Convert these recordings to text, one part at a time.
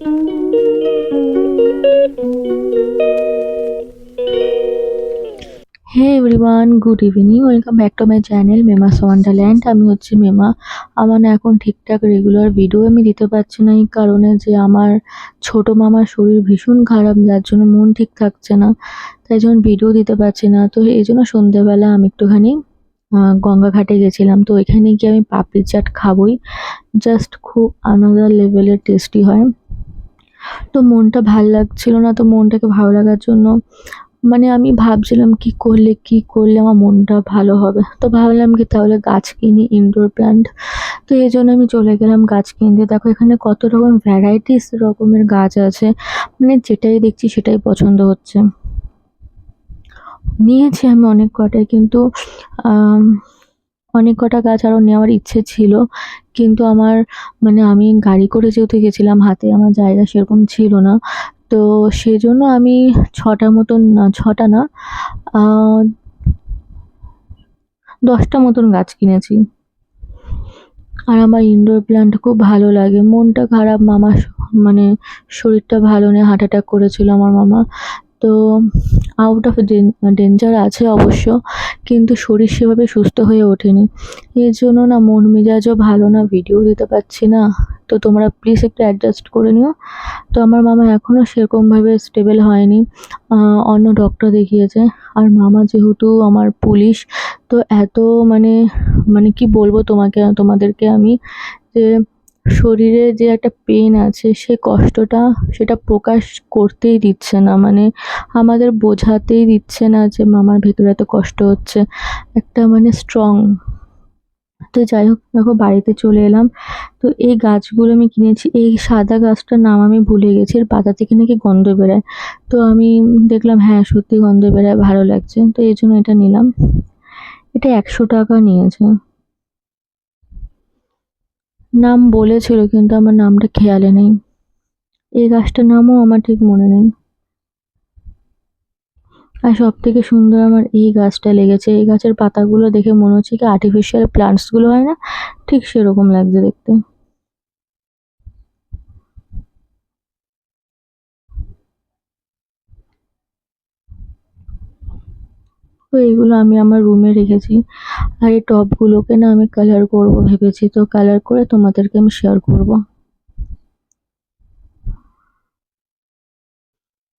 Hey everyone good evening welcome back to my channel Mema's wonderland আমি হচ্ছি মেমা। আমার এখন ঠিকঠাক রেগুলার ভিডিও আমি দিতে পারছি না এই কারণে যে আমার ছোট মামার শরীর ভীষণ খারাপ যার জন্য মন ঠিক থাকছে না। তাই জন্য ভিডিও দিতে পারছি না। তো এই জন্য সন্ধেবেলা আমি একটুখানি আহ, গঙ্গা ঘাটে গেছিলাম। তো ওইখানে গিয়ে আমি পাপড়ি চাট খাবোই। জাস্ট খুব আনাদার লেভেলের টেস্টি হয়। তো মনটা ভালো লাগছিল না, তো মনটাকে ভালো লাগার জন্য মানে আমি ভাবছিলাম কি করলে কি করলে আমার মনটা ভালো হবে। তো ভাবলাম কি তাহলে গাছ কিনি ইনডোর প্ল্যান্ট তো এই জন্য আমি চলে গেলাম গাছ কিনতে। দেখো এখানে কত রকম ভ্যারাইটিস রকমের গাছ আছে। মানে যেটাই দেখছি সেটাই পছন্দ হচ্ছে। নিয়েছি আমি অনেক কটাই কিন্তু অনেক কটা গাছ আরও নেওয়ার ইচ্ছে ছিল, কিন্তু আমার মানে আমি গাড়ি করে যেহেতু গেছিলাম, হাতে আমার জায়গা সেরকম ছিল না। তো সেজন্য আমি ছটা মতন, না, ছটা না দশটা মতন গাছ কিনেছি। আর আমার ইনডোর প্ল্যান্ট খুব ভালো লাগে। মনটা খারাপ, মামার শ- মানে শরীরটা ভালো নেই হার্ট অ্যাটাক করেছিল আমার মামা। তো আউট অফ ডেঞ্জার আছে অবশ্য, কিন্তু শরীর সেভাবে সুস্থ হয়ে ওঠেনি। এর জন্য না মন মেজাজও ভালো না ভিডিও দিতে পারছি না। তো তোমরা প্লিজ একটু অ্যাডজাস্ট করে নিও। তো আমার মামা এখনও সেরকমভাবে স্টেবল হয়নি। অন্য ডক্টর দেখিয়েছে। আর মামা যেহেতু আমার পুলিশ, তো এত মানে মানে কি বলব তোমাকে, তোমাদেরকে আমি যে শরীরে যে একটা পেন আছে, সে কষ্টটা সেটা প্রকাশ করতেই দিচ্ছে না। মানে আমাদের বোঝাতেই দিচ্ছে না যে, মামার ভেতরে এত কষ্ট হচ্ছে। একটা মানে স্ট্রং তো যাই হোক, দেখো বাড়িতে চলে এলাম। তো এই গাছগুলো আমি কিনেছি। এই সাদা গাছটার নাম আমি ভুলে গেছি। এর পাতা থেকে নাকি গন্ধ বেরোয়। তো আমি দেখলাম হ্যাঁ সত্যি গন্ধ বেরোয়, ভালো লাগছে। তো এই জন্য এটা নিলাম। এটা একশো টাকা নিয়েছে। নাম বলেছিল, কিন্তু আমার নামটা খেয়ালে নেই। এই গাছটার নামও আমার ঠিক মনে নেই। আর সব থেকে সুন্দর আমার এই গাছটা লেগেছে। এই গাছের পাতাগুলো দেখে মনে হচ্ছে কি আর্টিফিশিয়াল প্লান্টসগুলো হয় না? ঠিক সেরকম লাগছে দেখতে। তো এগুলো আমি আমার রুমে রেখেছি। আর এই টবগুলোকে না আমি কালার করব ভেবেছি, তো কালার করে তোমাদেরকে আমি শেয়ার করব।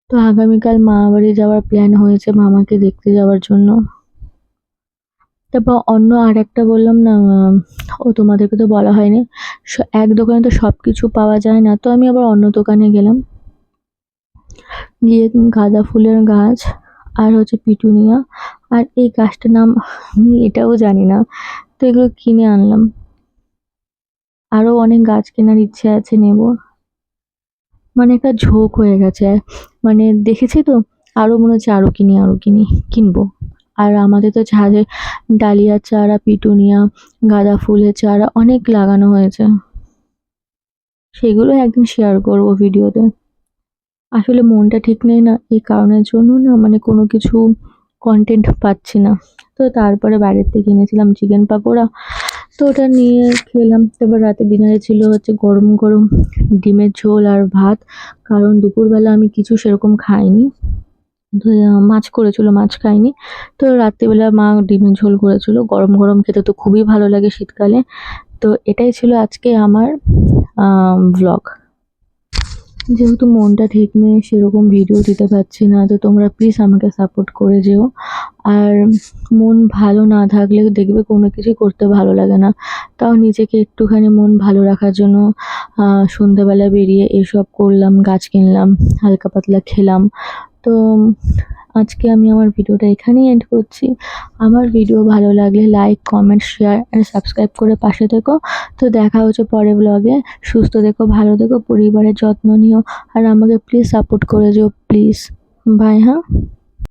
তো আগামীকাল মামাবাড়ি যাওয়ার প্ল্যান হয়েছে মামাকে দেখতে যাওয়ার জন্য। তারপর অন্য আর একটা বললাম না, ও তোমাদেরকে তো বলা হয়নি এক দোকানে তো সব কিছু পাওয়া যায় না, তো আমি আবার অন্য দোকানে গেলাম। গিয়ে গাঁদা ফুলের গাছ আর হচ্ছে পিটুনিয়া আর এই গাছটার নাম আমি এটাও জানি না। তো এগুলো কিনে আনলাম। আরও অনেক গাছ কেনার ইচ্ছে আছে নেব। মানে একটা ঝোঁক হয়ে গেছে। মানে দেখেছি তো আরও মনে হচ্ছে আরও কিনি আরও কিনি, কিনবো। আর আমাদের তো ছাদে ডালিয়ার চারা পিটুনিয়া গাঁদা ফুলের চারা অনেক লাগানো হয়েছে। সেগুলো একদিন শেয়ার করব ভিডিওতে। আসলে মনটা ঠিক নেই না, এই কারণের জন্য না মানে কোনো কিছু কন্টেন্ট পাচ্ছি না। তো তারপরে বাইরের থেকে কিনেছিলাম চিকেন পাকোড়া। তো ওটা নিয়ে খেলাম। তারপর রাতে ডিনারে ছিল হচ্ছে গরম গরম ডিমের ঝোল আর ভাত। কারণ দুপুরবেলা আমি কিছু সেরকম খাইনি। মাছ করেছিল, মাছ খাইনি। তো রাত্রিবেলা মা ডিমের ঝোল করেছিল। গরম গরম খেতে তো খুবই ভালো লাগে শীতকালে। তো এটাই ছিল আজকে আমার ভ্লগ যেহেতু মনটা ঠিক নেই, সেরকম ভিডিও দিতে পারছি না, তো তোমরা প্লিজ আমাকে সাপোর্ট করে যেও। আর মন ভালো না থাকলে দেখবে কোনো কিছু করতে ভালো লাগে না। তাও নিজেকে একটুখানি মন ভালো রাখার জন্য সন্ধ্যাবেলা বেরিয়ে এসব করলাম, গাছ কিনলাম, হালকা পাতলা খেলাম। তো আজকে আমি আমার ভিডিওটা এখানেই এন্ড করছি। আমার ভিডিও ভালো লাগলে like comment share and subscribe করে পাশে থেকো। তো দেখা হচ্ছে পরে ব্লগে সুস্থ দেখো ভালো দেখো পরিবারের যত্ন নিও। আর আমাকে প্লিজ সাপোর্ট করে যেও প্লিজ বাই হ্যাঁ?